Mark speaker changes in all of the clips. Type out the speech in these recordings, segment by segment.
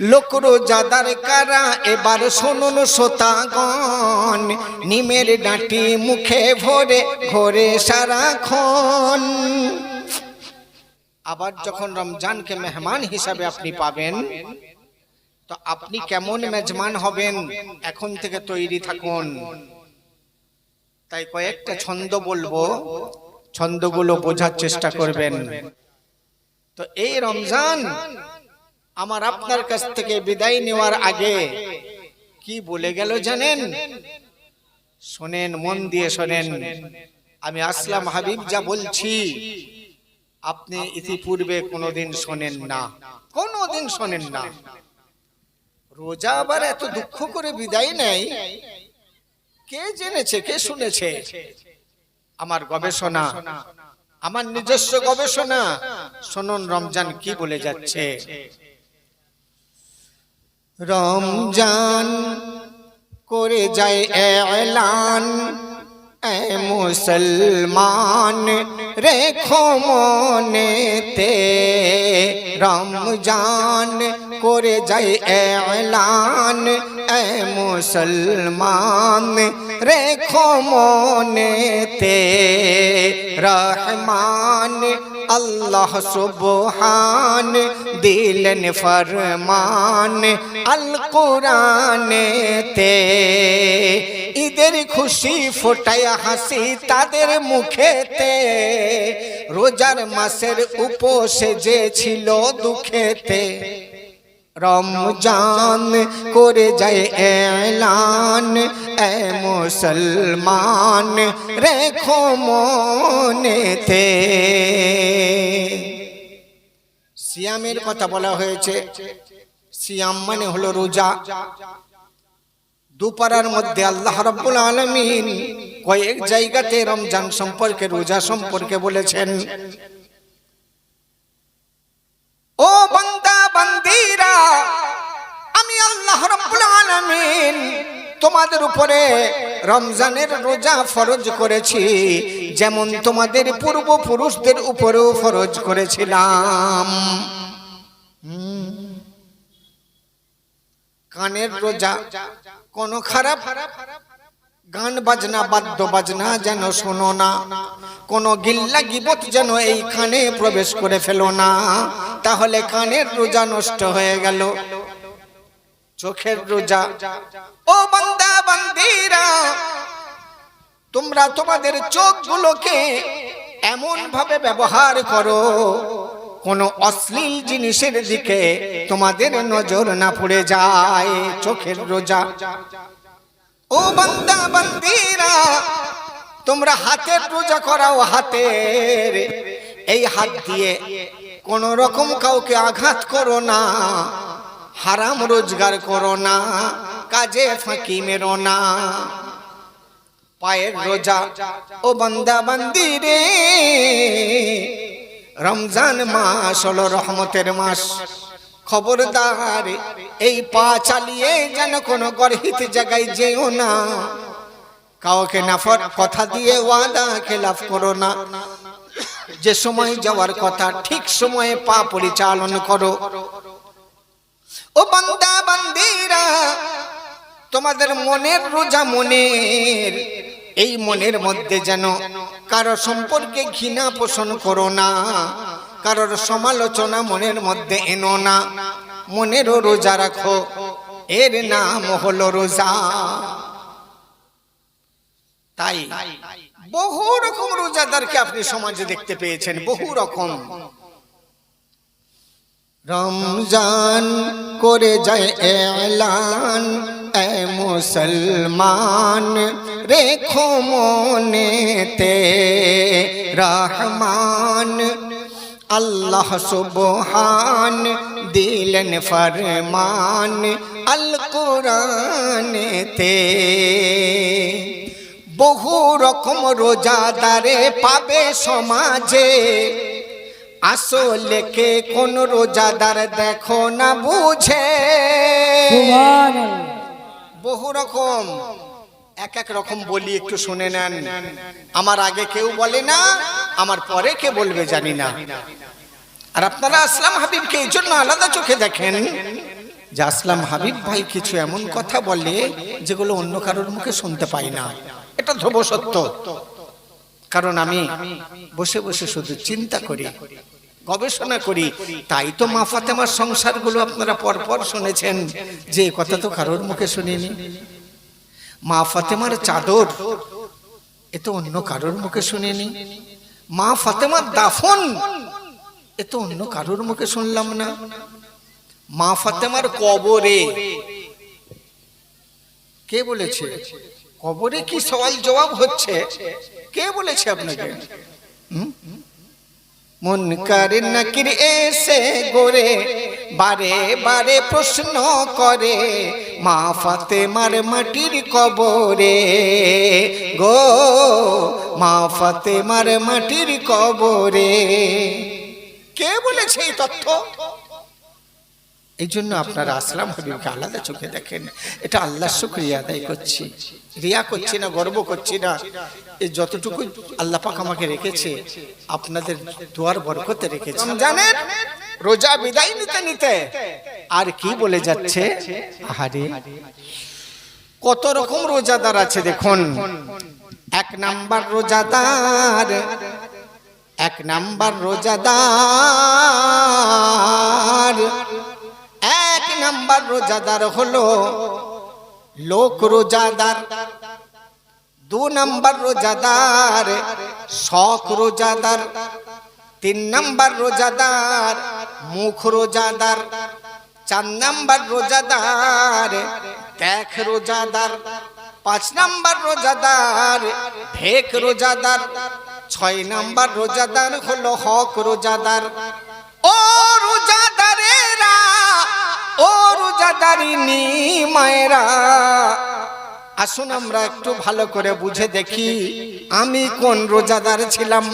Speaker 1: লোক রোজাদার কারা, এবার শুনুন শ্রোতাগণ। নিমের ডাঁটি মুখে ভরে ঘরে সারাক্ষণ। আবার যখন রমজানকে মেহমান হিসাবে আপনি পাবেন, তো আপনি কেমন মেজমান হবেন? এখন থেকে তৈরি থাকুন। তাই কয়েকটা ছন্দ বলব, ছন্দগুলো বোঝার চেষ্টা করবেন। তো এই রমজান আমার আপনার কাছ থেকে বিদায় নেওয়ার আগে কি বলে গেল জানেন? শোনেন, মন দিয়ে শোনেন। আমি আসলাম হাবিব যা বলছি। আপনি ইতিপূর্বে কোনোদিন শোনেন না। কোনোদিন শোনেন না। রোজা আবার এত দুঃখ করে বিদায় নেই কে জেনেছে, কে শুনেছে? আমার গবেষণা, আমার নিজস্ব গবেষণা। শুনুন, রমজান কি বলে যাচ্ছে? রমজান করে যায় এলান এ মুসলমান রেখো মনেতে। রমজান করে যায় এলান এ মুসলমান রেখো মনেতে রহমান, আল্লাহ সুবহান, দিলেন ফরমান আল কোরআনেতে ঈদের খুশি ফোটায় হাসি তাদের মুখেতে। রোজার মাসের উপসে যে ছিল দুঃখেতে। রমজান করে যায় এলান, এ মুসলমান রেখো মনেতে। সিয়ামের কথা বলা হয়েছে। সিয়াম মানে হলো রোজা। দুপারার মধ্যে আল্লাহ রাব্বুল আলামিন কয়েক জায়গাতে রমজান সম্পর্কে, রোজা সম্পর্কে বলেছেন। ও বান্দা, বান্দিরা, আমি আল্লাহ রাব্বুল আলামিন তোমাদের উপরে রমজানের রোজা ফরজ করেছি, যেমন তোমাদের পূর্বপুরুষদের উপরেও ফরজ করেছিলাম। কানের রোজা কোন খারাপ, গান বাজনা বাদ্য বাজনা যেন শোনো না, কোন গিল্লা গিবত যেন এই কানে প্রবেশ করে ফেলো না। তাহলে কানের রোজা নষ্ট হয়ে গেল। চোখের রোজা। ও বান্দা, বান্দিরা, তোমরা তোমাদের চোখগুলোকে এমন ভাবে ব্যবহার করো, কোন অশ্লীল জিনিসের দিকে তোমাদের নজর না পড়ে যায় চোখের রোজা। ও বান্দা, বান্দিরা, তোমরা হাতের রোজা করাও হাতের, এই হাত দিয়ে কোন রকম কাউকে আঘাত করো না, হারাম রোজগার করো না, কাজে ফাঁকি মেরো না। পায়ের রোজা, ও বান্দা বান্দি রে রমজান মাস হলো রহমতের মাস। খবরদার, এই পা চালিয়ে যেন কোনো গর্হিত জায়গায় যেও না। কাউকে নাফর কথা দিয়ে ওয়াদা খেলাফ করো না। যে সময় যাওয়ার কথা, ঠিক সময়ে পা পরিচালন করো। ও বান্দা, বান্দিরা, তোমাদের মনের রোজা মনের, এই মনের মধ্যে যেন কারও সম্পর্কে ঘৃণা পোষণ করো না, কারোর সমালোচনা মনের মধ্যে এনো না, মনেরও রোজা রাখো, এর নাম হলো রোজা। তাই বহু রকম রোজাদারকে আপনি সমাজে দেখতে পেয়েছেন, বহু রকম। রমজান করে যায় এলান, এ মুসলমান, রেখো মনেতে রহমান। আল্লাহ সুবহান দিলেন ফরমান আল কোরআনেতে বহু রকম রোজাদারে পাবে সমাজে। আসলে কে কোন রোজাদার দেখো না বুঝে। বহু রকম এক এক রকম বলি একটু শুনে নেন। আমার আগে কেউ বলে না আমার পরে কে বলবে জানি না। আর আপনারা আসলাম হাবিবকে এই জন্য আলাদা চোখে দেখেন যে আসলাম হাবিব ভাই কিছু এমন কথা বলে যেগুলো অন্য কারোর মুখে শুনতে পাই না। এটা ধ্রুব সত্য। কারণ আমি বসে বসে শুধু চিন্তা করি, গবেষণা করি। তাই তো মা ফাতেমার সংসারগুলো আপনারা পরপর শুনেছেন যে কথা তো কারোর মুখে শুনিনি। মা ফাতেমার চাদর এ তো অন্য কারোর মুখে শুনিনি। মা ফাতেমার দাফন এ তো অন্য কারোর মুখে শুনলাম না। মা ফাতেমার কবরে কে বলেছে? কবরে কি সওয়াল জবাব হচ্ছে? কে বলেছে আপনাকে? মুনকার নাকির এসে গোরে, বারে বারে প্রশ্ন করে, মা ফাতেমার মাটির কবরে। গো, মা ফাতেমার মাটির কবরে। কে বলেছে এই তথ্য? এই জন্য আপনারা আসলাম হাবিবকে আলাদা চোখে দেখেন। এটা আল্লাহ শুক্রিয়া আদায় করছি। রিয়া করছি না, গর্ব করছি না। এই যতটুকু আল্লাহ পাক আমাকে রেখেছে, আপনাদের দুয়ার বরকতে রেখেছে জানেন, রোজা বিদায় নিতে নিতে আর কি বলে যাচ্ছে? আহারে, কত রকম রোজাদার আছে দেখুন। এক নাম্বার রোজাদার, এক নাম্বার রোজাদার। নাম্বার রোজাদার হলো। লোক রোজাদার, দু নাম্বার রোজাদার, শখ রোজাদার, তিন নাম্বার রোজাদার, মুখ রোজাদার, চার নাম্বার রোজাদার দেখ রোজাদার, পাঁচ নাম্বার রোজাদার ভেক রোজাদার, ছয় নাম্বার রোজাদার হলো হক রোজাদার। ও রোজাদারেরা ও রোজাদারিনী মায়েরা। আসুন আমরা একটু ভালো করে বুঝে দেখি আমি কোন রোজাদার ছিলাম।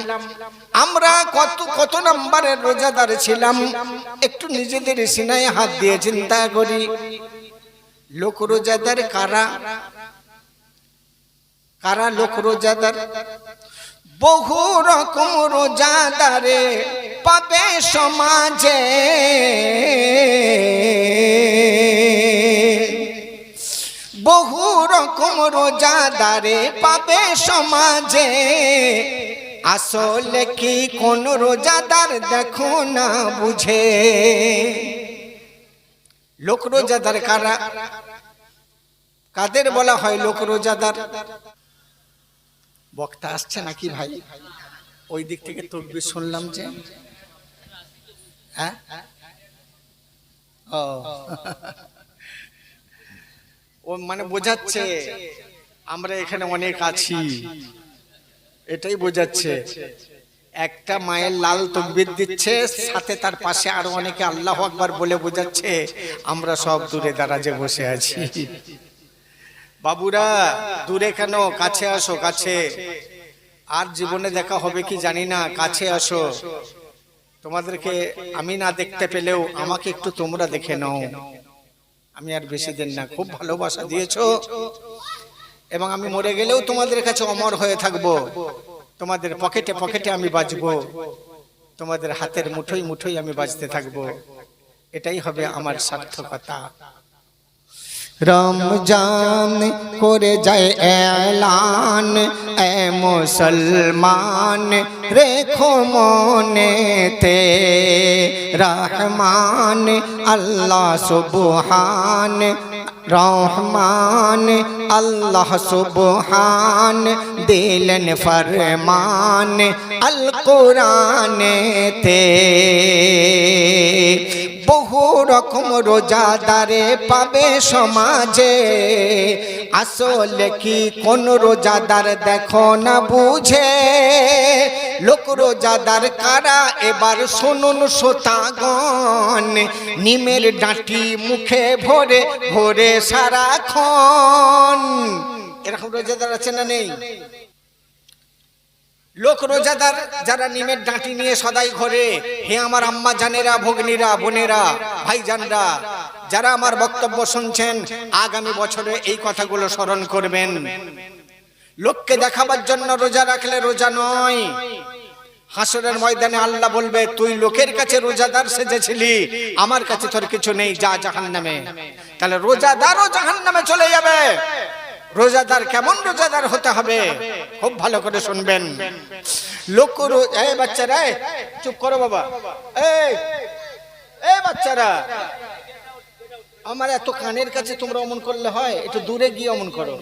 Speaker 1: আমরা কত কত নম্বরের রোজাদার ছিলাম। একটু নিজেদের সিনায় হাত দিয়ে চিন্তা করি। লোক রোজাদার কারা? কারা লোক রোজাদার? বহু রকম রোজাদারে পাবে সমাজে। বহু রকম রোজাদারে পাবে সমাজে। আসলে কি কোন রোজাদার দেখো না বুঝে? লোক রোজাদার কারা? কাদের বলা হয় লোক রোজাদার? বক্তা আসছে নাকি ভাই? ওই দিক থেকে তকবির শুনলাম যে। হ্যাঁ? ও। মানে বোঝাচ্ছে, আমরা এখানে অনেক আছি। এটাই বোঝাচ্ছে। একটা মায়ের লাল তকবির দিচ্ছে, সাথে তার পাশে আরও অনেকে আল্লাহ আকবার বলে বোঝাচ্ছে, আমরা সব দূরে দাঁড়াজে বসে আছি। বাবুরা দূরে কেন? কাছে আসো কাছে আর জীবনে দেখা হবে কি জানি না কাছে আসো। তোমাদেরকে আমি না দেখতে পেলেও আমাকে একটু তোমরা দেখে নাও। আমি আর বেশি দিন না খুব ভালোবাসা দিয়েছ। এবং আমি মরে গেলেও তোমাদের কাছে অমর হয়ে থাকব। তোমাদের পকেটে পকেটে আমি বাজবো। তোমাদের হাতের মুঠোই মুঠোই আমি বাজতে থাকব। এটাই হবে আমার সার্থকতা। রমজান করে যায় এলান এ মুসলমান রেখো মনেতে রহমান আল্লাহ সুবহান রহমান আল্লাহ সুবহান দিলেন ফরমান আল কোরআনেতে বহু রকম রোজাদারে পাবে সমাজে। আসলে কি কোন রোজাদার দেখো না বুঝে। লোক রোজাদার কারা? এবার শুনুন শ্রোতাগণ, নিমের ডাঁটি মুখে ভরে ভরে সারাক্ষণ। এরকম রোজাদার আছে না নেই? লোক রোজাদার যারা নিমের ডাঁটি নিয়ে সদাই ঘরে, হে আমার আম্মা জানেরা, ভগ্নীরা, বোনেরা, ভাইজানরা, যারা আমার বক্তব্য শুনছেন, আগামী বছরে এই কথাগুলো স্মরণ করবেন। লোককে দেখাবার জন্য রোজা রাখলে রোজা নয়। হাসরের ময়দানে আল্লাহ বলবে, তুই লোকের কাছে রোজাদার সেজেছিলি, আমার কাছে তোর কিছু নেই, যা জাহান নামে তাহলে রোজাদারও জাহান নামে চলে যাবে। রোজাদার কেমন রোজাদার হতে হবে? খুব ভালো করে শুনবেন। লোক এই বাচ্চারা চুপ করো বাবা। এই বাচ্চারা, আমার এত কানের কাছে তোমরা অমন করলে হয়, একটু দূরে গিয়ে অমন করো।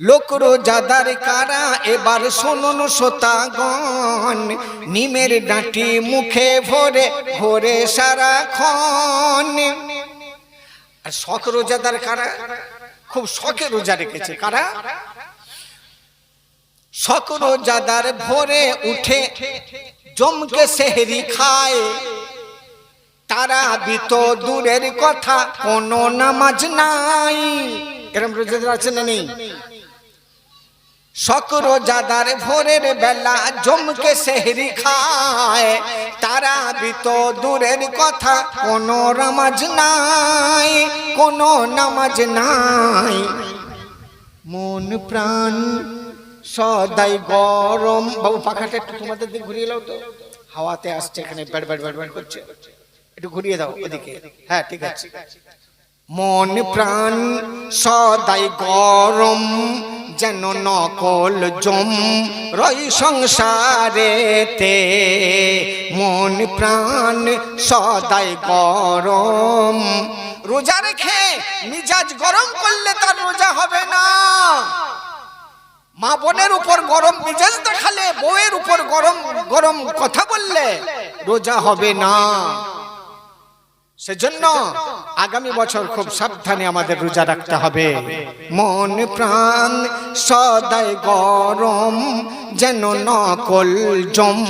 Speaker 1: লোক রোজাদার কারা, এবার শুনুন শ্রোতাগণ, নিমের ডাঁটি মুখে ভরে ভরে সারাক্ষণ। আর শখ রোজাদার কারা? খুব শখে রোজা রেখেছে। কারা? শখ রোজাদার ভোরে উঠে জমকে সেহরি খায়। তারা বিত দূরের কথা কোনো নামাজ নাই। এরম রোজাদার আছে না নেই? শকর জাদার ভোরের বেলা জমকে সেহরি খায়। তারা বিত দূরের কথা, কোনো নামাজ নাই, কোনো নামাজ নাই। মন প্রাণ সদাই গরম। বাবু, পাখাটা একটু তোমাদের দিকে ঘুরিয়ে নাও তো। হাওয়াতে আসছে এখানে, ব্যাড ব্যাড ব্যাড ব্যাড করছে। একটু ঘুরিয়ে দাও ওদিকে। হ্যাঁ ঠিক আছে। মন প্রাণ সদাই গরম। যেন নকল জম রই সংসারেতে। মন প্রাণ সদাই গরম। রোজা রেখে মিজাজ গরম করলে তার রোজা হবে না। মা বোনের উপর গরম মিজাজ দেখালে, বউয়ের উপর গরম গরম কথা বললে রোজা হবে না। সেজন্য আগামী বছর খুব সাবধানে আমাদের রোজা রাখতে হবে। মন প্রাণ সদাই গরম, যেন নকল জম।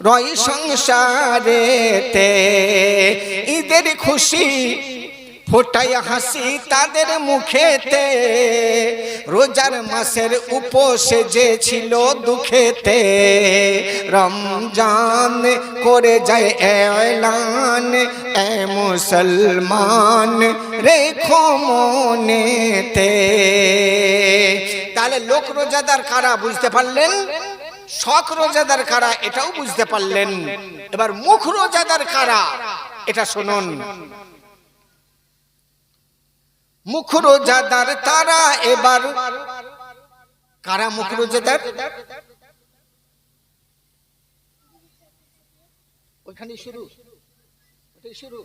Speaker 1: রয় সংসারেতে ঈদের খুশি ফোটাই হাসি তাদের মুখেতে। রোজার মাসের উপসে যে ছিল দুঃখেতে। রমজান করে যায় এলান এ মুসলমান, রেখো মনেতে। তাহলে লোক রোজাদার কারা বুঝতে পারলেন? শখ রোজাদার কারা এটাও বুঝতে পারলেন। এবার মুখ রোজাদার কারা? এটা শুনুন। মুখ রোজাদার তারা এবার। কারা মুখ রোজাদার? ওইখানে শুরু। ওটাই শুরু।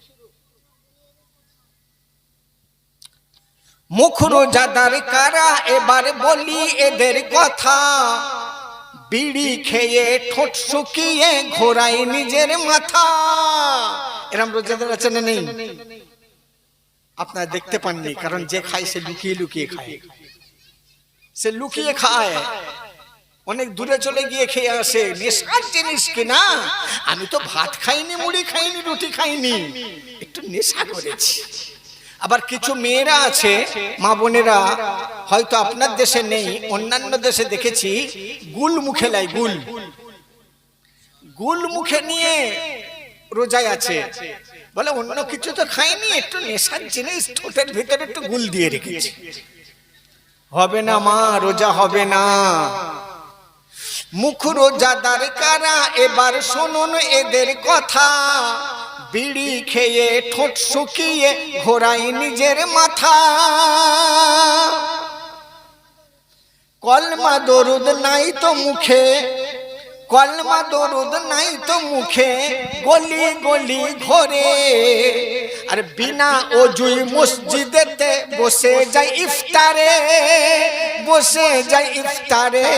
Speaker 1: মুখ কারা এবার বলি এদের কথা। বিড়ি খেয়ে ঠোঁট শুকিয়ে ঘোরাই নিজের মাথা। এরম রোজাদার আছে না নেই? আপনারা দেখতে পাননি কারণ যে খায় সে লুকিয়ে লুকিয়ে খায়। সে লুকিয়ে খায়। অনেক দূরে চলে গিয়ে খেয়ে আসে নেশার জিনিস কিনা? আমি তো ভাত খাইনি মুড়ি খাইনি রুটি খাইনি। একটু নেশা করেছি। আবার কিছু মেয়েরা আছে মা বোনেরা হয়তো আপনার দেশে নেই অন্যান্য দেশে দেখেছি গুল মুখে লাই গুল। গুল মুখে নিয়ে রোজায় আছে। বলে, অন্য কিছু তো খাইনি, একটু নেশার জিনিস, ঠোঁটের ভিতরে একটু গুল দিয়ে রেখেছি। হবে না মা, রোজা হবে না। মুখ রোজাদার কারা, এবার শুনুন এদের কথা। বিড়ি খেয়ে ঠোঁট শুকিয়ে ঘোরাই নিজের মাথা। কলমা দরুদ নাই তো মুখে কলমা দরুদ নাই তো মুখে, গলি গলি ঘরে। আর বিনা অজুই মসজিদেতে বসে যাই ইফতারে, বসে যাই ইফতারে।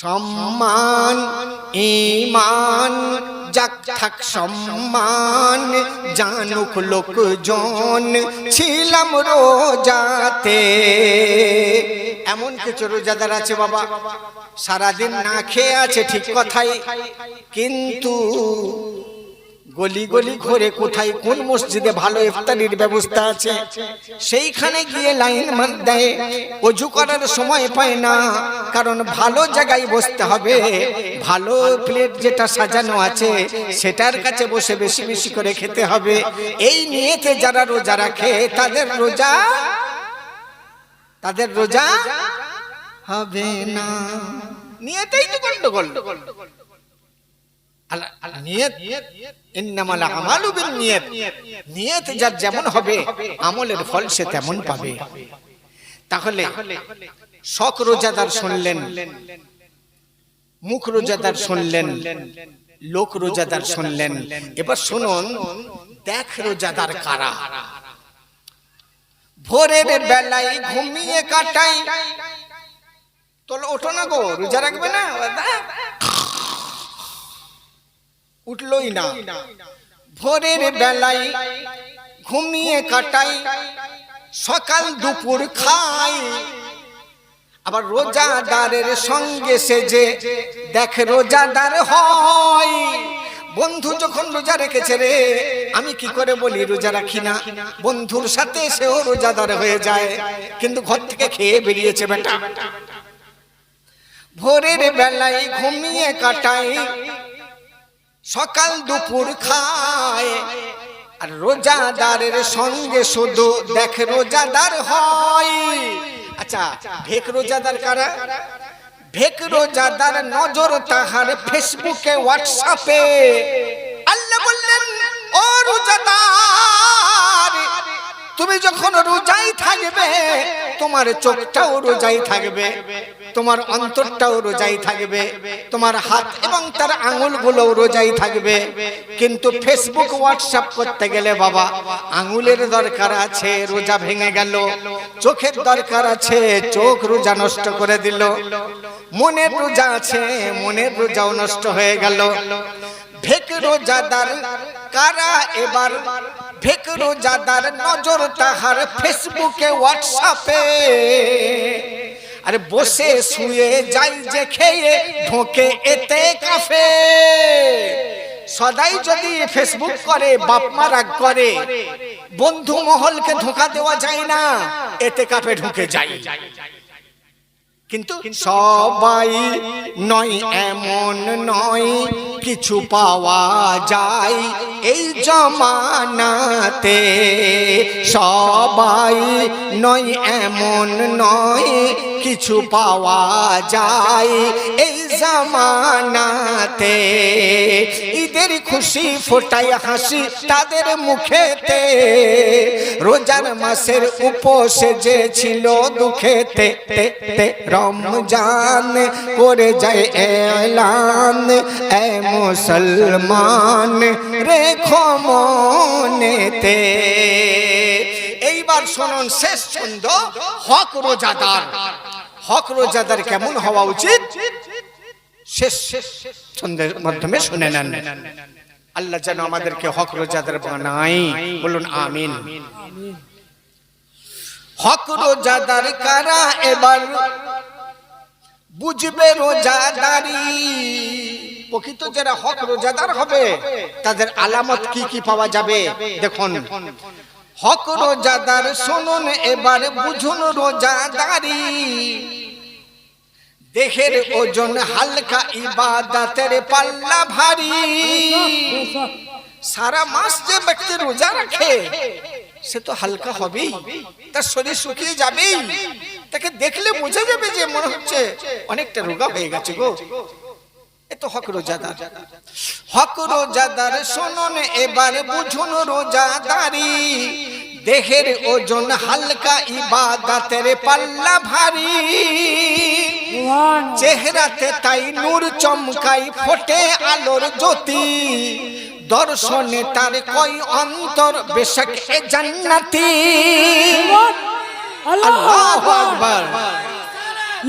Speaker 1: সম্মান, ইমান যাক থাক সম্মান, জানুক লোকজন, ছিলাম রোজাতে। এমন কিছু রোজাদার আছে বাবা, সারাদিন না খেয়ে আছে ঠিক কথাই, কিন্তু গলি গলি ঘরে কোথায় কোন মসজিদে ভালো ইফতারির ব্যবস্থা আছে? সেইখানে গিয়ে লাইন মান দেয় অজু করার সময় পায় না। কারণ ভালো জায়গায় বসতে হবে। ভালো প্লেট যেটা সাজানো আছে, সেটার কাছে বসে বেশি বেশি করে খেতে হবে। এই নিয়েতে যারা রোজা রাখে, তাদের রোজা তাদের রোজা হবে না। নিয়েতেই তো গন্ডগোল। যেমন হবে, আমলের ফল সে তেমন পাবে। তাহলে শখ রোজাদার শুনলেন, মুখ রোজাদার শুনলেন, লোক রোজাদার শুনলেন। এবার শুনুন, দেখ রোজাদার কারা? ভোরের বেলায় ঘুমিয়ে কাটাই তোলো ওঠো না গো, রোজা রাখবে না? উঠলই না। ভোরের বেলায় ঘুমিয়ে কাটাই, সকাল দুপুর খাই। আবার রোজাদারের সঙ্গে সেজে দেখ রোজাদার হয়। বন্ধু যখন রোজা রেখেছে রে, আমি কি করে বলি রোজা রাখি না? বন্ধুর সাথে সেও রোজাদার হয়ে যায়, কিন্তু ঘর থেকে খেয়ে বেরিয়েছে বেটা। ভোরের বেলায় ঘুমিয়ে কাটাই সকাল দুপুর খায়। আর রোজাদারের সঙ্গে শুধু দেখ রোজাদার হয়। আচ্ছা ভেক রোজাদার কারা? ভেক রোজাদার নজর তাহার ফেসবুকে, হোয়াটসঅ্যাপে। আল্লাহ বললেন, ও রোজাদার তুমি যখন রোজাই থাকবে, তোমার চোখটাও রোজাই থাকবে, তোমার অন্তরটাও রোজাই থাকবে, তোমার হাত এবং তার আঙুলগুলোও রোজাই থাকবে। কিন্তু ফেসবুক হোয়াটসঅ্যাপ করতে গেলে বাবা, আঙুলের দরকার আছে, রোজা ভেঙে গেল, চোখের দরকার আছে, চোখ রোজা নষ্ট করে দিল। মনের রোজা আছে, মনের রোজাও নষ্ট হয়ে গেল। ভেক রোজাদার কারা এবার? ভেক রোজাদার নজর তাহার ফেসবুকে হোয়াটসঅ্যাপে আরে বসে শুয়ে যাই যে খেয়ে, ঢোকে এতে কাফে। সদাই যদি ফেসবুক করে, বাপ মা রাগ করে। বন্ধু মহলকে ধোকা দেওয়া যায় না, এতে কাফে ঢুকে যায়। কিন্তু সবাই নয় এমন নয় কিছু পাওয়া যায়। এই জমানাতে সবাই নয় এমন নয় কিছু পাওয়া যায় এই জামানাতে। ঈদের খুশি ফোটাই হাসি তাদের মুখেতে। রোজার মাসের উপসে যে ছিল দুঃখেতে রমজান করে যায় এলান। এ মুসলমান, রেখো মনেতে। এইবার শুনুন শেষ ছন্দ, হক রোজাদার। হক রোজাদার কেমন হওয়া উচিত? শেষ ছন্দের মাধ্যমে শুনে নেন। আল্লাহ যেন আমাদেরকে হক রোজাদার বানাই বলুন, আমিন। হক রোজাদার কারা এবার? বুঝবে রোজাদারি। প্রকৃত যারা হক রোজাদার হবে, তাদের আলামত কি কি পাওয়া যাবে? দেখুন হক রোজাদার শুনুন, এবার বুঝুন রোজাদারি। দেহের ওজন হালকা, ইবাদতের পাল্লা ভারী। সারা মাস যে ব্যক্তি রোজা রাখে, সে তো হালকা হবেই, তার শরীর শুকিয়ে যাবেই। তাকে দেখলে বোঝা যাবে যে মনে হচ্ছে অনেকটা রোগা হয়ে গেছে গো। এ তো হক রোজাদার। হক রোজাদার শুনুন এবার বুঝুন রোজাদারি। দেহের ওজন হালকা ইবাদতের পাল্লা ভারী। চেহারাতে তাই নূর চমকাই ফোটে আলোর জ্যোতি। দর্শনে তার কই অন্তর বেশক এ জান্নাতি। আল্লাহু আকবার।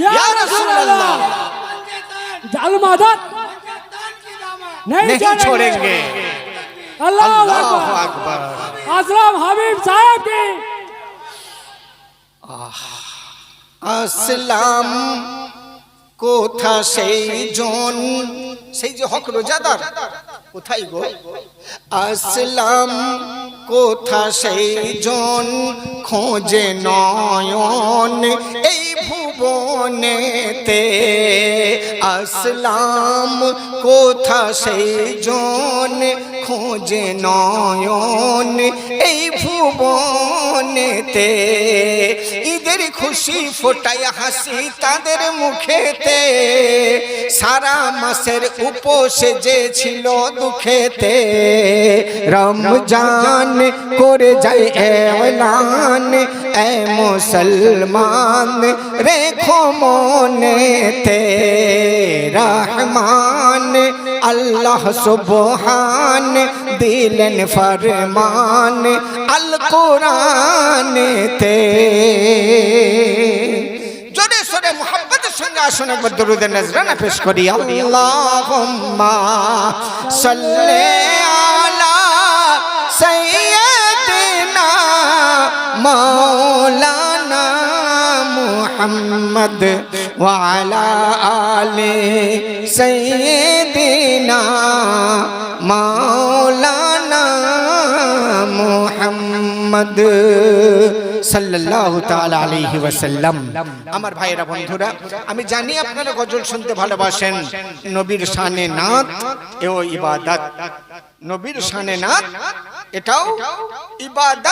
Speaker 1: ইয়া রাসূলুল্লাহ।
Speaker 2: जाल मदद नहीं,
Speaker 1: नहीं
Speaker 2: छोड़ेंगे
Speaker 1: छोड़ेंगे
Speaker 2: अल्लाह
Speaker 1: আল্লাহু
Speaker 2: अकबर
Speaker 1: আকবার
Speaker 2: असलम हबीब साहब की
Speaker 1: আসলাম কোথা সেই জন সেই যে হক রোজাদার কোথায় গো? আসলাম কোথা সেই জন খোঁজে নয়ন এই ভুবনেতে? আসলাম কোথা সেই জন খোঁজে নয়ন এই ভুবনেতে? ঈদের খুশি ফোটায় হাসি তাদের মুখেতে। সারা মাসের উপোসে যে ছিল দুঃখেতে রমজান করে যায় এলান, এ মুসলমান রেখো মনেতে রহমান, আল্লাহ সুবহান দিলেন ফরমান আল কোরআনেতে সঙ্গে আসুন একবার দরুদ নজরানা পেশ করি। আল্লাহুম্মা সাল্লি আলা সাইয়্যিদিনা মাওলানা মুহাম্মদ ওয়া আলা আলি সাইয়্যিদিনা মাওলানা মুহাম্মদ সাল্লাল্লাহু তাআলা আলাইহি ওয়াসাল্লাম। আমার ভাইয়েরা বন্ধুরা আমি জানি আপনারা গজল শুনতে ভালোবাসেন। নবীর শানে নাথ এও ইবাদত। নবীর শানে নাথ এটাও ইবাদত।